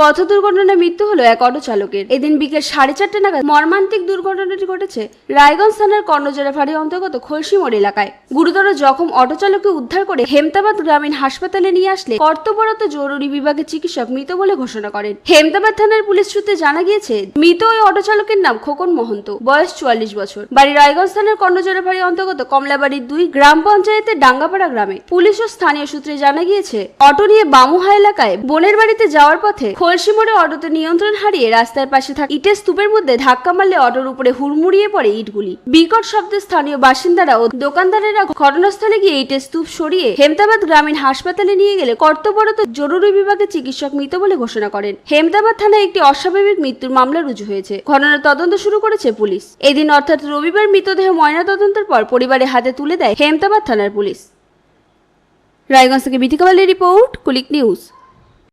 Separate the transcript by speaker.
Speaker 1: পথ দুর্ঘটনায় মৃত্যু হলো এক অটো চালকের। এদিন বিকেল সাড়ে চারটে নাগাদ মর্মান্তিক দুর্ঘটনাটি ঘটেছে রায়গঞ্জ থানার কর্ণজোড়া ফাঁড়ি অন্তর্গত খলসিমোড় এলাকায়। গুরুতর জখম অটো চালককে উদ্ধার করে হেমতাবাদ গ্রামীণ হাসপাতালে নিয়ে আসলে কর্তব্যরত জরুরি বিভাগের চিকিৎসক মৃত বলে ঘোষণা করেন। হেমতাবাদ থানার পুলিশ সূত্রে জানা গিয়েছে, মৃত ওই অটো চালকের নাম খোকন মহন্ত, বয়স চুয়াল্লিশ বছর। বাড়ি রায়গঞ্জ থানার কর্ণজোড়া ফাঁড়ি অন্তর্গত কমলাবাড়ির দুই গ্রাম পঞ্চায়েতের ডাঙ্গাপাড়া গ্রামে। পুলিশ ও স্থানীয় সূত্রে জানা গিয়েছে, অটো নিয়ে বামুহা এলাকায় বোনের বাড়িতে যাওয়ার পথে খলসি মোড়ে অটোতে নিয়ন্ত্রণ হারিয়ে রাস্তার পাশে থাকা ইটের স্তূপের মধ্যে ধাক্কা মারলে অটোর উপরে হুড়মুড়িয়ে পড়ে ইটগুলি। বিকট শব্দে স্থানীয় বাসিন্দারা ও দোকানদারেরা ঘটনাস্থলে গিয়ে ইটের স্তূপ সরিয়ে হেমতাবাদ গ্রামীণ হাসপাতালে নিয়ে গেলে কর্তব্যরত জরুরি বিভাগে চিকিৎসক মৃত বলে ঘোষণা করেন। হেমতাবাদ থানায় একটি অস্বাভাবিক মৃত্যুর মামলা রুজু হয়েছে। ঘটনার তদন্ত শুরু করেছে পুলিশ। এদিন অর্থাৎ রবিবার মৃতদেহ ময়নাতদন্তের পর পরিবারের হাতে তুলে দেয় হেমতাবাদ থানার পুলিশ। রায়গঞ্জ থেকে বিথিকাবালের রিপোর্ট, কুলিক নিউজ।